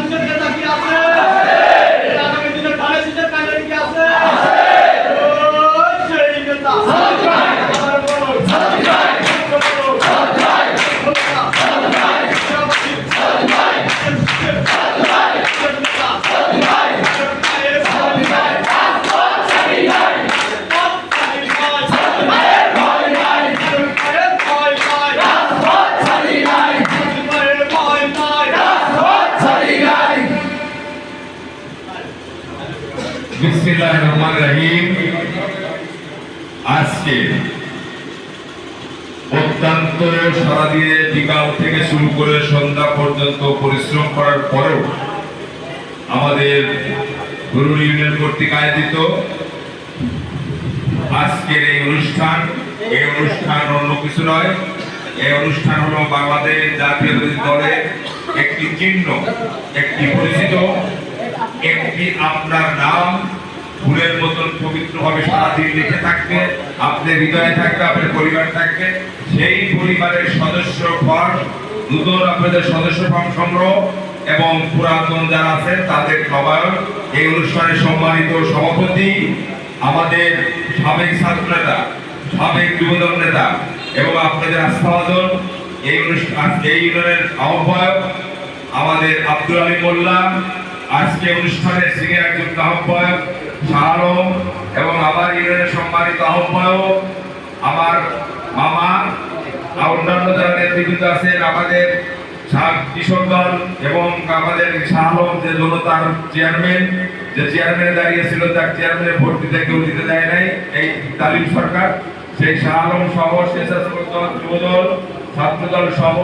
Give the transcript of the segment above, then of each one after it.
Obrigado, বিসমিল্লাহ রহমান রহিম। আজকে অত্যন্ত সারাদিনে বিকাল থেকে শুরু করে সন্ধ্যা পর্যন্ত পরিশ্রম করার পরেও আমাদের গরুর ইউনিয়ন কর্তৃক আয়োজিত আজকের এই অনুষ্ঠান এই অনুষ্ঠান অন্য কিছু নয়, এই অনুষ্ঠান হলো বাংলাদেশ জাতীয় দলের একটি চিহ্ন, একটি পরিচিত একটি আপনার নাম, ফুলের মতন পবিত্রভাবে সারাদিন লিখে থাকবে, আপনার হৃদয়ে থাকবে, আপনার পরিবার থাকবে। সেই পরিবারের সদস্য ফর্ম নতুন আপনাদের সদস্য ফর্ম সংগ্রহ এবং পুরাতন যারা আছেন তাদের নবায়ন এই অনুষ্ঠানে সম্মানিত সভাপতি, আমাদের সাবেক ছাত্র নেতা, সাবেক যুবদল নেতা এবং আপনাদের আস্থাভাজন এই অনুষ্ঠান এই ইউনিয়নের আহ্বায়ক আমাদের আব্দুল আলী মোল্লা আজকে অনুষ্ঠানে সিনিয়র যুক্ত আহ্বায়ক শাহ এবং আমার ইউনিয়নের সম্মানিত আহ্বায়ক, আমার মামা আর অন্যান্য যারা নেতৃবৃন্দ আছেন, আমাদের কৃষক এবং আমাদের শাহ যে জনতার চেয়ারম্যান, যে চেয়ারম্যানে দাঁড়িয়েছিল তার চেয়ারম্যানের ভোট দিতে কেউ দিতে দেয় নাই, এই তালিম সরকার, সেই শাহ সহ স্বেচ্ছাসেবক দল, যুবদল, ছাত্রদল সহ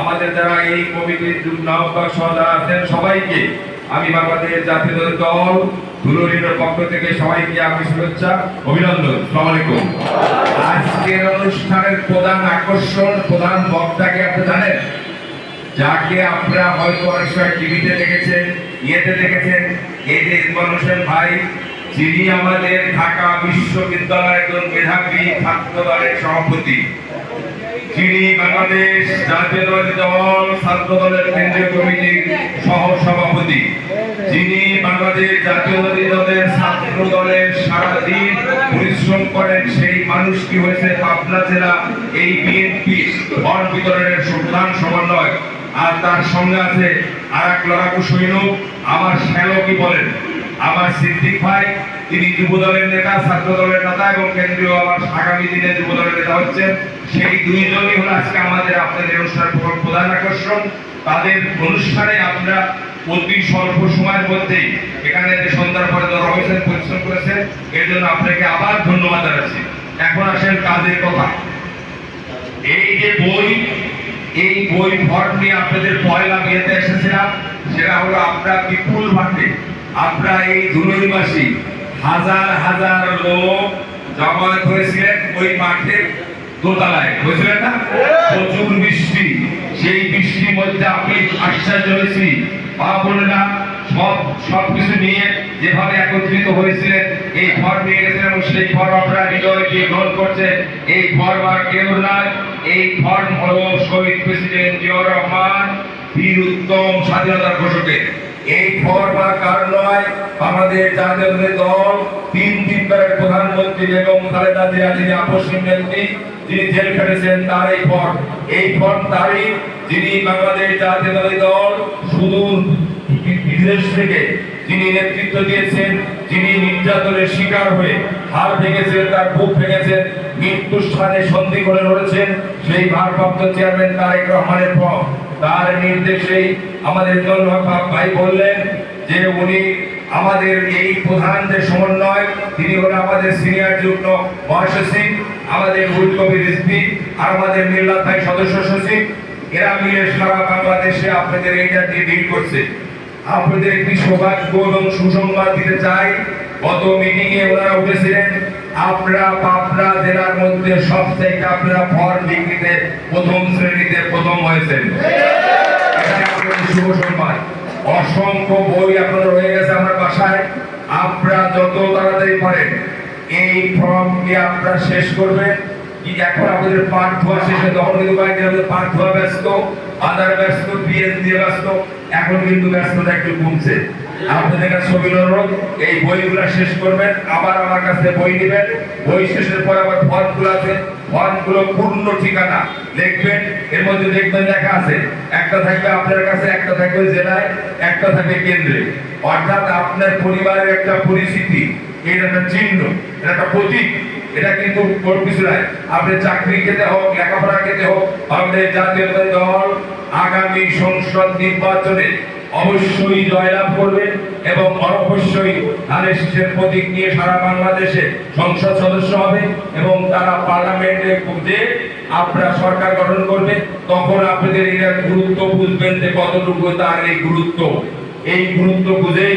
আমাদের যারা এই কমিটির নাহ্বায়ক সহ যারা আছেন, সবাইকে আমি বাংলাদেশ জাতীয় দলের দল ধুলুরিনের পক্ষ থেকে সবাইকে আমি শুভেচ্ছা, অভিনন্দন, সালাম আলাইকুম। আজকের অনুষ্ঠানের প্রধান আকর্ষণ, প্রধান বক্তাকে আপনি জানেন? যাকে আপনারা হয়তো অনেক সময় টিভিতে দেখেছেন, ইয়েতে দেখেছেন এই যে ইকবাল হোসেন ভাই, যিনি আমাদের ঢাকা বিশ্ববিদ্যালয়ের একজন মেধাবী ছাত্র দলের সভাপতি। যিনি বাংলাদেশ জাতীয়তাবাদী দল, ছাত্র দলের কেন্দ্রীয় কমিটির সহ সভাপতি যিনি বাংলাদেশ জাতীয়তাবাদী দলের ছাত্র দলের সারাদিন পরিশ্রম করেন, সেই মানুষ কি হয়েছে পাবনা জেলা এই বিএনপি ভর বিতরণের প্রধান সমন্বয় আর তার সঙ্গে আছে আর লড়াকু সৈনিক আমার শ্যালো কি বলেন? আমার সিদ্দিক ভাই, তিনি যুব নেতা ছাত্র দলের নেতা এবং কেন্দ্রীয় আমার আগামী দিনে যুব নেতা হচ্ছেন। সেই দুইজনই হলো আজকে আমাদের আপনাদের অনুষ্ঠানের প্রধান- আকর্ষণ। তাদের অনুষ্ঠানে আমরা অতি স্বল্প সময়ের মধ্যেই এখানে যে সন্ধ্যার পরে ধরা পরিশ্রম করেছেন, এর জন্য আপনাকে আবার ধন্যবাদ জানাচ্ছি। এখন আসেন কাজের কথা। এই যে বই এই বই ভর নিয়ে আপনাদের পয়লা বিয়েতে এসেছিলাম, সেটা হলো আমরা বিপুল মাঠে আমরা এই ধুনুরিবাসী হাজার হাজার লোক জমায়েত হয়েছিলেন ওই মাঠে দোতলায়। বুঝলেন না? প্রচুর বৃষ্টি। সেই বৃষ্টির মধ্যে আপনি আশ্চর্য হয়েছি। মা বোনেরা সব, সবকিছু নিয়ে যেভাবে একত্রিত হয়েছিলেন, এই ফর নিয়ে এবং সেই ফর আপনারা হৃদয় দিয়ে গ্রহণ করছে। এই ফর আর কেউ নয় এই ফর্ম হলো শহীদ প্রেসিডেন্ট জিয়াউর রহমান বীর উত্তম স্বাধীনতার ঘোষকের এই ফর বা কার নয় বাংলাদেশ জাতীয় দল, তিন তিনবারের প্রধানমন্ত্রী বেগম খালেদা জিয়া, যিনি আপসীন নেত্রী, যিনি জেল খেটেছেন, তার এই ফর্ম এই ফর্ম তারই যিনি বাংলাদেশ জাতীয় দল সুদূর বিদেশ থেকে যিনি নেতৃত্ব দিয়েছেন, যিনি নির্যাতনের শিকার হয়ে হাড় ভেঙেছেন, তার বুক ভেঙেছেন, মৃত্যুর স্থানে সন্ধি করে লড়েছেন সেই ভারপ্রাপ্ত চেয়ারম্যান তারেক রহমানের পর তার নির্দেশেই আমাদের জনহক ভাই বললেন যে উনি আমাদের এই প্রধান যে সমন্বয়, তিনি হলেন আমাদের সিনিয়র যুগ্ম মহাসচিব, আমাদের উল কবির রিজভি আর আমাদের মিল্লাত ভাই সদস্য সচিব। এরা মিলে সারা বাংলাদেশে আপনাদের এইটা দিয়ে ডিল করছে। আপনাদের একটি সৌভাগ্য এবং সুসংবাদ দিতে চাই। গত মিটিংয়ে ওনারা উঠেছিলেন আপনারা পাবনা জেলার মধ্যে সবথেকে আপনারা ফল বিক্রিতে প্রথম শ্রেণীতে প্রথম হয়েছেন শুভ সংবাদ। অসংখ্য বই আপনাদের রয়ে গেছে আমার বাসায়। আপনারা যত তাড়াতাড়ি পারেন, এই ফর্মটি আপনারা শেষ করবেন? এখন আমাদের পাট ধোয়া শেষে? তখন কিন্তু আমাদের পাট ধোয়া ব্যস্ত, আদার ব্যস্ত পিএস দিয়ে ব্যস্ত, এখন কিন্তু ব্যস্ততা একটু কমছে। আপনাদের কাছে ছবির অনুরোধ, এই বইগুলা শেষ করবেন, আবার আমার কাছে বই নেবেন। বই শেষের পর আবার ফর্মগুলো আছে। ফর্মগুলো পূর্ণ ঠিকানা লিখবেন। এর মধ্যে দেখবেন লেখা আছে, একটা থাকবে আপনার কাছে, একটা থাকবে জেলায়, একটা থাকবে কেন্দ্রে। অর্থাৎ আপনার পরিবারের একটা পরিস্থিতি এর একটা চিহ্ন এটা একটা প্রতীক। এটা কিন্তু কোনো কিছু নাই। আপনি চাকরি খেতে হোক, লেখাপড়া খেতে হোক আমাদের জাতীয় দল, আগামী সংসদ নির্বাচনে অবশ্যই জয়লাভ করবে এবং অবশ্যই ধানের শীষের প্রতীক নিয়ে সারা বাংলাদেশে সংসদ সদস্য হবে এবং তারা পার্লামেন্টে যে আপনারা সরকার গঠন করবে, তখন আপনাদের এটার গুরুত্ব বুঝবেন যে কতটুকু তার এই গুরুত্ব। এই গুরুত্ব বুঝেই